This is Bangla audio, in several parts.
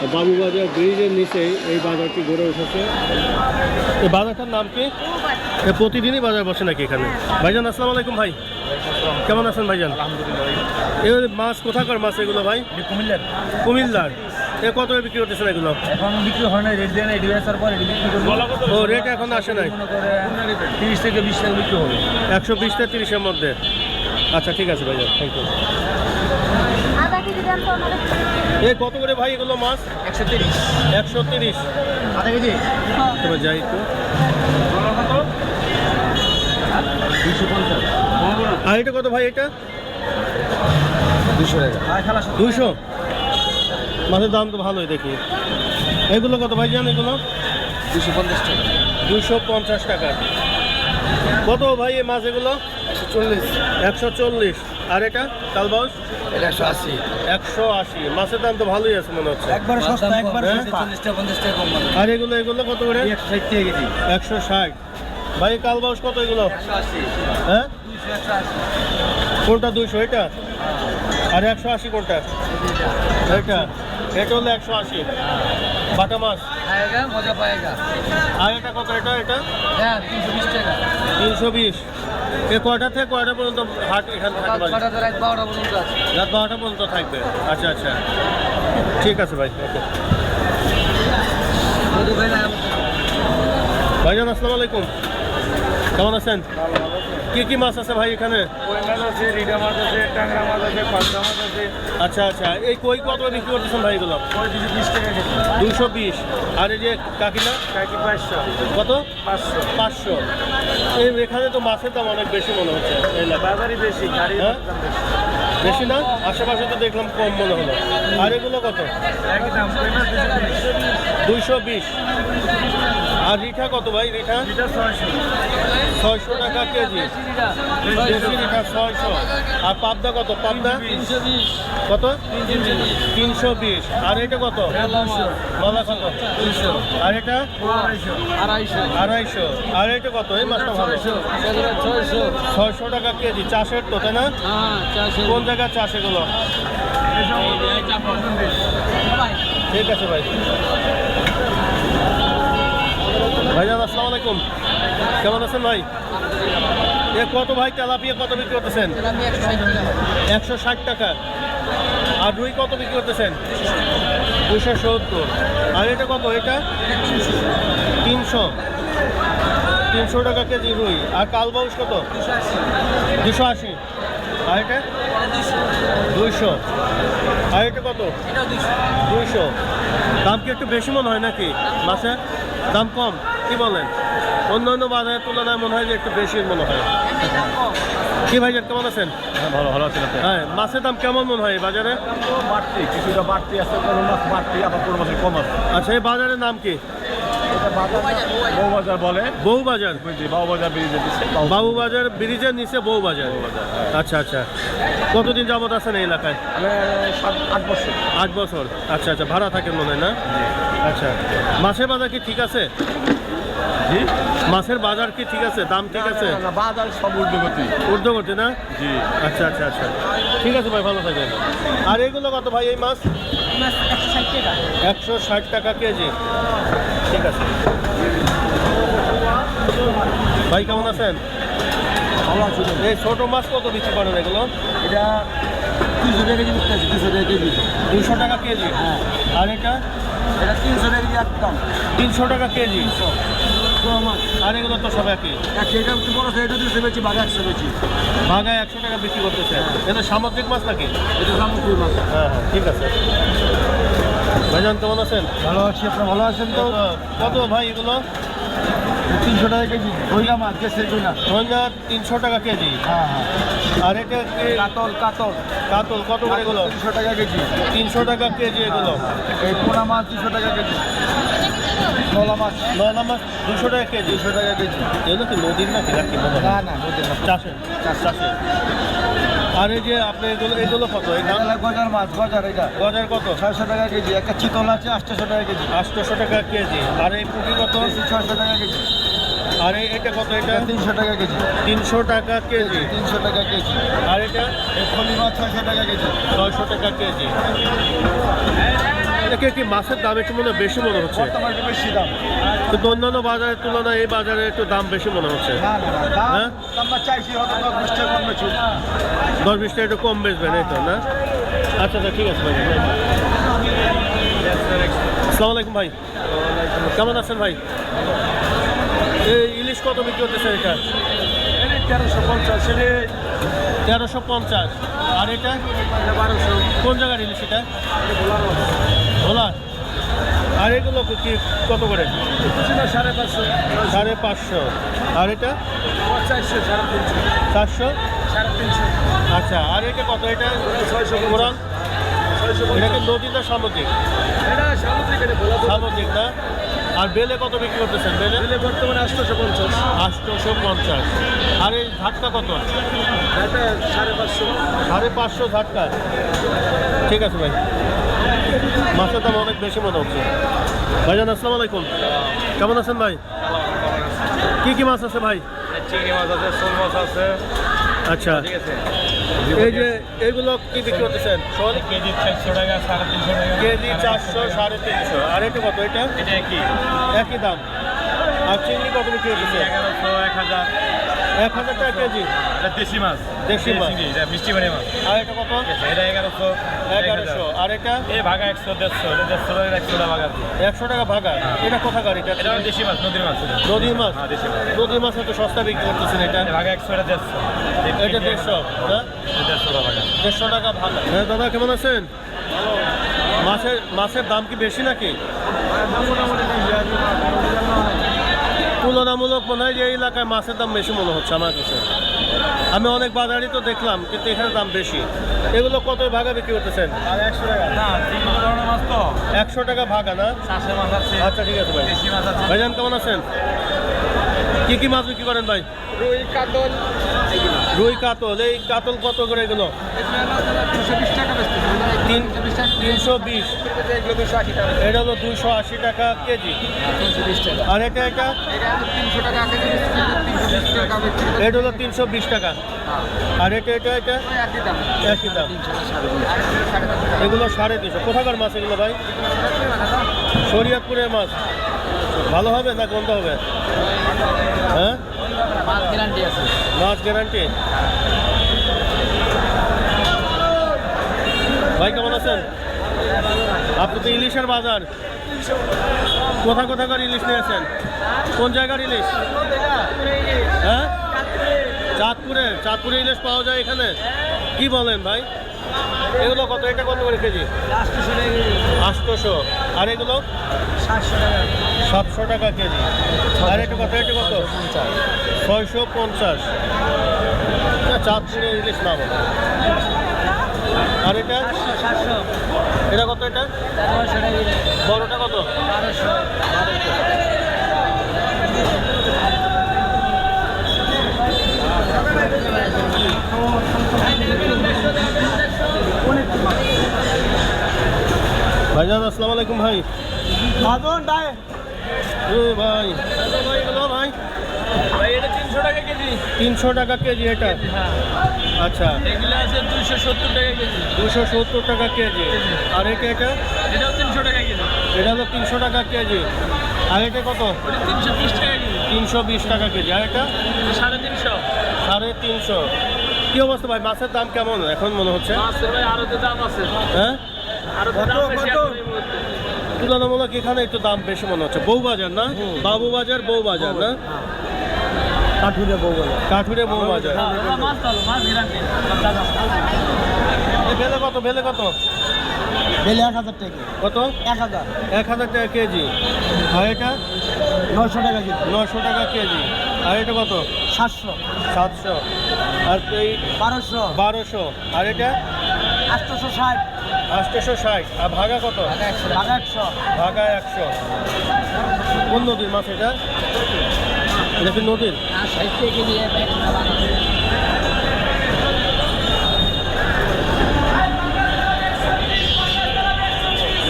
বাবুবাজার ব্রিজের নিচে এই বাজারটি গড়ে উঠেছে। এই বাজারটার নাম কি? প্রতিদিনই বাজার বসে নাকি এখানে? ভাইজান আসসালামু আলাইকুম ভাই। কেমন আছেন ভাইজান? এ মাছ কোথাকার মাছ এগুলো ভাই? কুমিল্লার। কুমিল্লার। এ কত করে বিক্রি করতেছেন এগুলো? এখন বিক্রি হয় না রেট দেয় না বেচার পর ও রেট এখন আসে নাই? করে তিরিশ থেকে বিশ টাকা বিক্রি হবে। একশো বিশ থেকে তিরিশের মধ্যে। আচ্ছা ঠিক আছে ভাইজান থ্যাংক ইউ আধা কেজি দেন তো আমাদের এ কত করে ভাই এগুলো মাছ? একশো তিরিশ। একশো তিরিশ। আধা কেজি? তবে যাই একটু। দুশো পঞ্চাশ। আর এটা কত ভাই এটা? দুশো টাকা। দুইশো? মাছের দাম তো ভালোই দেখি। এগুলো কত ভাই জান এগুলো? দুশো পঞ্চাশ টাকা। দুশো পঞ্চাশ টাকা। কত ভাই এই মাছ এগুলো? একশো চল্লিশ। একশো চল্লিশ। আর এটা কালবাউস? এটা একশো আশি। একশো আশি। মাছের দাম তো ভালোই আছে মনে হচ্ছে। একবার সস্তা একবার হ্যাঁ? চল্লিশ টাকা পঞ্চাশ টাকা কম মানে আর এগুলো এগুলো কত করে? একশো ষাট টাকা কেজি। একশো ষাট। ভাই কালবাউস কত এগুলো? হ্যাঁ? কোনটা দুইশো? এটা? আর একশো আশি কোনটা? এটা? এটা হলো একশো আশি। বাটা মাছ? মজা পায়েগা। আর এটা কত? এটা এটা? হ্যাঁ তিনশো বিশ টাকা। তিনশো বিশ। এ কয়টা থেকে কয়টা পর্যন্ত হাট এখানে থাকবে রাত বারোটা পর্যন্ত আছে। রাত বারোটা পর্যন্ত থাকবে। আচ্ছা আচ্ছা। ঠিক আছে ভাই ওকে। ভাই ভাইজান আসসালামু আলাইকুম। কেমন আছেন? কি কি মাছ আছে ভাই এখানে? কই মাছ আছে রিডা মাছ আছে ট্যাংরা মাছ আছে পাঁচটা মাছ আছে। আচ্ছা আচ্ছা। এই কই কত করে বিক্রি করতেছেন ভাই এগুলো? বিশ টাকা কেজি। দুশো বিশ। আর এই যে কাকিনা কাকি পাঁচশো। কত? পাঁচশো। পাঁচশো। এই এখানে তো মাছের দাম অনেক বেশি মনে হচ্ছে এই। বাজারই বেশি গাড়ি হ্যাঁ? বেশি। না? আশেপাশে তো দেখলাম কম মনে হলো। আর এগুলো কত? একই দাম কই মাছ দুশো বিশ। দুইশো বিশ। আর রিঠা কত ভাই রিঠা? ছয়শো টাকা কেজি। দেশি ছয়শো। আর পাবদা কত? পাবদা? কত? তিনশো বিশ। আর এটা কত? কত? আর এটা? আড়াইশো। আর এটা কত? এই মাছটা ভালো। ছয়শো। টাকা কেজি। চাষের তো তাই না? হ্যাঁ কোন জায়গায় চাষ এগুলো? ঠিক আছে ভাই। ভাইজান আসসালামু আলাইকুম। কেমন আছেন ভাই? এ কত ভাই তেলাপিয়া কত বিক্রি করতেছেন? একশো ষাট টাকা। আর রুই কত বিক্রি করতেছেন? দুশো সত্তর। আর এটা কত? এটা তিনশো। তিনশো টাকা কেজি রুই। আর কালবাউস কত? দুশো আশি। আর এটা? দুইশো। আর এটা কত? দুইশো। দাম কি একটু বেশি মনে হয় নাকি? মাছে দাম কম কি বলেন? অন্যান্য বাজারের তুলনায় মনে হয় যে একটু বেশি মনে হয়। কি ভাই কেমন আছেন? হ্যাঁ ভালো ভালো আছেন আপনি। হ্যাঁ মাছের দাম কেমন মনে হয় বাজারে? বাড়তি কিছুটা বাড়তি আছে কোনো মাছ বাড়তি আবার কোনো মাছের কম আছে। আচ্ছা এই বাজারের নাম কি? এটা বাজার বউ বাজার বলে। বউ বাজার বুঝছি বাবু বাজার বেরিয়ে বাবু বাজার ব্রিজের নিচে বউ বাজার আচ্ছা আচ্ছা। কতদিন যাবত আছেন এই এলাকায়? আট বছর। আট বছর। আচ্ছা আচ্ছা ভাড়া থাকেন মনে হয় না? আচ্ছা মাছের বাজার কি ঠিক আছে? জি? মাছের বাজার কি ঠিক আছে? দাম ঠিক আছে? বাজার সব ঊর্ধ্বগতি। ঊর্ধ্বগতি না? জি। আচ্ছা আচ্ছা আচ্ছা। ঠিক আছে ভাই ভালো থাকেন। আর এগুলো কত ভাই এই মাছ? একশো ষাট টাকা কেজি। ঠিক আছে। ভাই কেমন আছেন? এই ছোট মাছ কত বিক্রি করেন এগুলো? এটা তিনশো টাকা কেজি আছে দুশো টাকা কেজি। দুশো টাকা কেজি? হ্যাঁ। আর এটা? এটা তিনশো টাকা কেজি একদম। তিনশো টাকা কেজি? আর এগুলো তো সব একই? একটু বড় এটা দুশো বেচি বাঘা একশো বেচি ভাগায় একশো টাকা বিক্রি করতেছে। এটা সামুদ্রিক মাছ নাকি? এটা সামুদ্রিক মাছ। হ্যাঁ হ্যাঁ ঠিক আছে। ভাইজান কেমন আছেন? ভালো আছি আপনার ভালো আছেন তো কত ভাই এগুলো? তিনশো টাকা কেজি। কইলা মাছ গেছের কইলা ধন্যা তিনশো টাকা কেজি। হ্যাঁ হ্যাঁ। আর এটা কি? কাতল কাতল। কাতল কত করে এগুলো? তিনশো টাকা কেজি। তিনশো টাকা কেজি এগুলো। এই পোনা মাছ দুশো টাকা কেজি। নলা মাছ। নয়না মাছ দুশো টাকা কেজি। দুশো টাকা কেজি। এগুলো কি নদীর নাকি নাকি? মনে না হয় না নদীর না চাষে চাষে আর এই যে আপনি এগুলো এগুলো কত? এটা গজার মাছ গজার এটা। গজার কত? ছয়শো টাকা কেজি একটা চিতল আছে আটশোশো টাকা কেজি। আটশোশো টাকা কেজি। আর এই পুঁটি কত? ছয়শো টাকা কেজি। আর এটা কত এটা? তিনশো টাকা কেজি। তিনশো টাকা কেজি। তিনশো টাকা কেজি। আর এটা? এই মাছ ছয়শো টাকা কেজি। ছয়শো টাকা কেজি। এটা কি মাছের দাম একটু মনে বেশি মনে হচ্ছে। বেশি দাম। কিন্তু অন্যান্য বাজারের তুলনায় এই বাজারে একটু দাম বেশি মনে হচ্ছে। হ্যাঁ? দশ বিশ টাকা একটু কম বেচবেন এই তো না? আচ্ছা আচ্ছা ঠিক আছে ভাই আসসালামু আলাইকুম ভাই। কেমন আছেন ভাই? এই ইলিশ কত বিক্রি করতেছে এটা? তেরোশো পঞ্চাশ তেরোশো পঞ্চাশ। আর এটা? বারোশো কোন জায়গার ইলিশ এটা ভোলা আর এগুলো কি কত করে? সাড়ে পাঁচশো। সাড়ে পাঁচশো আর এটা? চারশো? সাড়ে তিনশো চারশো সাড়ে তিনশো আচ্ছা আর এটা কত? এটা ছয়শো কোরআন ছয়শো এটা কি নদী না সামুদ্রিক? সামুদ্রিক না? আর বেলে কত বিক্রি করতেছেন? বেলে বর্তমানে আটশোশো পঞ্চাশ। আটশোশো পঞ্চাশ। আর এই ঝাটকা কত সাড়ে পাঁচশো। সাড়ে পাঁচশো ঝাটকা ঠিক আছে ভাই। মাছের দাম অনেক বেশি মনে হচ্ছে। ভাইজান আসসালামু আলাইকুম। কেমন আছেন ভাই? কি কি মাছ আছে ভাই? চিংড়ি মাছ আছে শোল মাছ আছে। আচ্ছা। এই যে এগুলো কি বিক্রি করতেছেন? কেজি চারশো টাকা সাড়ে তিনশো টাকা। কেজি চারশো সাড়ে তিনশো। আর এটা কত? এটা? এটা কি একই দাম। আর চিংড়ি কত বিক্রি করতেছে এগারোশো এক হাজার এক হাজার টাকা কেজি। এটা দেশি মাছ। দেশি মাছ। এটা মিষ্টি পানি মাছ। আর এটা কত? এটা এগারোশো এগারোশো। আর এটা? এই ভাগা একশো দেড়শো এটা দেড়শো টাকা একশো টাকা ভাগা। একশো টাকা ভাগা। এটা কোথাকার এটা? এটা দেশি মাছ নদীর মাছ নদীর মাছ? হ্যাঁ দেশি মাছ। নদীর মাছ এত সস্তা বিক্রি করতেছেন এটা? এটা ভাগা একশো এটা দেড়শো। এটা দেড়শো না দেড়শো টাকা ভাগা। দেড়শো টাকা ভাগা। হ্যাঁ দাদা কেমন আছেন? মাছের মাছের দাম কি বেশি নাকি? তুলনামূলক মনে হয় যে এই এলাকায় মাছের দাম বেশি মনে হচ্ছে আমার কাছে। আমি অনেক বাজারই তো দেখলাম কিন্তু এখানে দাম বেশি। এগুলো কত ভাগা বিক্রি করতেছেন? আর একশো টাকা। না মাছ তো। একশো টাকা ভাগা না? মাছ আচ্ছা ঠিক আছে ভাই। ভাইজান কেমন আছেন? কি কি মাছ বিক্রি করেন ভাই? রুই কাতল। রুই কাতল, এই কাতল কত করে এগুলো? তিনশো বিশ। দুশো আশি টাকা কেজি। আর এটা হলো তিনশো বিশ টাকা। আর এটা এটা দাম। এগুলো সাড়ে তিনশো। কোথাকার মাছ এগুলো ভাই? শরিয়তপুরের মাছ। ভালো হবে না গন্ধ হবে? হ্যাঁ? মাছ গ্যারান্টি আছে। মাছ গ্যারান্টি। ভাই কেমন আছেন? আপনি তো ইলিশের বাজার। কোথা কোথাকার ইলিশ নিয়েছেন কোন জায়গার ইলিশ? হ্যাঁ? চাঁদপুরে। চাঁদপুরে ইলিশ পাওয়া যায় এখানে? কি বলেন ভাই? এগুলো কত? এটা কত করে কেজি? আটশোশো আর এগুলো? সাতশো টাকা। সাতশো টাকা কেজি। আর এটা কত এটা কত? ছয়শো পঞ্চাশ। না, চাঁদপুরে ইলিশ না বলে। আর এটা? এটা কত এটা? বড়টা কত? ভাইজান আসসালামু আলাইকুম ভাই। ভাই। ও ভাই তিনশো টাকা কেজি। তিনশো টাকা কেজি এটা? হ্যাঁ। আচ্ছা। এগুলো আছে দুশো সত্তর টাকা কেজি। দুশো সত্তর টাকা কেজি। আর এটা এটা? এটাও তিনশো টাকা কেজি। এটা হলো তিনশো টাকা কেজি। আর এটা কত? তিনশো বিশ টাকা কেজি। তিনশো বিশ টাকা কেজি। আর এটা? সাড়ে তিনশো। সাড়ে তিনশো। কি অবস্থা ভাই? মাছের দাম কেমন এখন মনে হচ্ছে? মাছের ভাই আরও তো দাম আছে। হ্যাঁ? আরও দাম তুলনামূলক এখানে একটু দাম বেশি মনে হচ্ছে। বউ বাজার না বাবু বাজার বউ বাজার না কাঠুরে বউ বলে কাঠুরে বউ বাজার মাছ ভালো মাছ গ্যারান্টি এ বেলে কত বেলে কত? বেলে এক হাজার টাকা কত? এক হাজার। এক হাজার টাকা কেজি। আর এটা? নশো টাকা কেজি। নশো টাকা কেজি। আর এটা কত? সাতশো। সাতশো। আর এই বারোশো। বারোশো। আর এটা? আটশোশো ষাট। আটশোশো ষাট। আর ভাগা কত? টাকা একশো। ভাগা একশো। কোন নদীর মাছ এটা? এটা কি নদীর?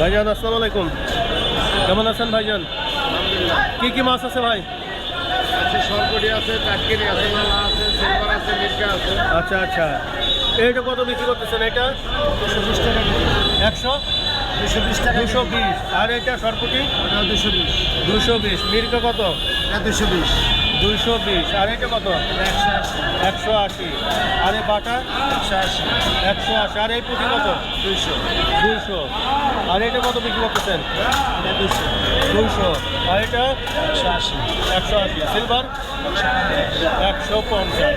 ভাইজান আসসালামু আলাইকুম। কেমন আছেন ভাইজান? কি কি মাছ আছে ভাই? আছে সরকটি আছে চাটকিনি আছে মালা আছে সিলভার আছে মিটকা আছে। আচ্ছা আচ্ছা। এইটা কত বিক্রি করতেছেন এটা? দুশো বিশ একশো? দুশো বিশ। টাকা দুশো বিশ আর এটা সরপুটি? দুশো বিশ। দুশো বিশ মির্কা কত? এটা দুশো বিশ। দুইশো বিশ আর এটা কত? একশো আশি। একশো আশি আর এই বাটা? একশো আশি। একশো আশি আর এই পুঁটি কত? দুইশো দুইশো আর এটা কত বিক্রি করতেছেন? এটা দুশো। দুইশো আর এটা? একশো আশি একশো আশি। সিলভার? একশো পঞ্চাশ।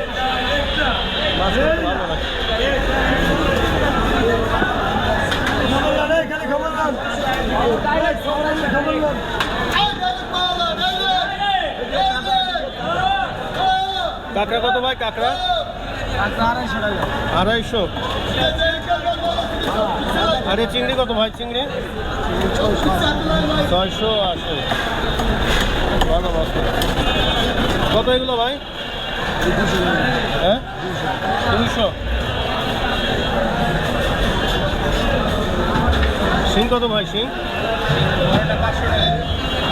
কাঁকড়া কত ভাই, কাঁকড়া? আড়াইশো। আরে চিংড়ি কত ভাই, চিংড়ি? ছয়শো আশি। কত এগুলো ভাই? হ্যাঁ দুইশো। সিং কত ভাই সিং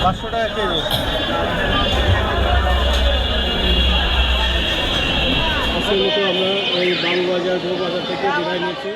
পাঁচশো টাকা কেজি। আমরা এই বাংলাবাজার বাজার থেকে বিদায় নিচ্ছি।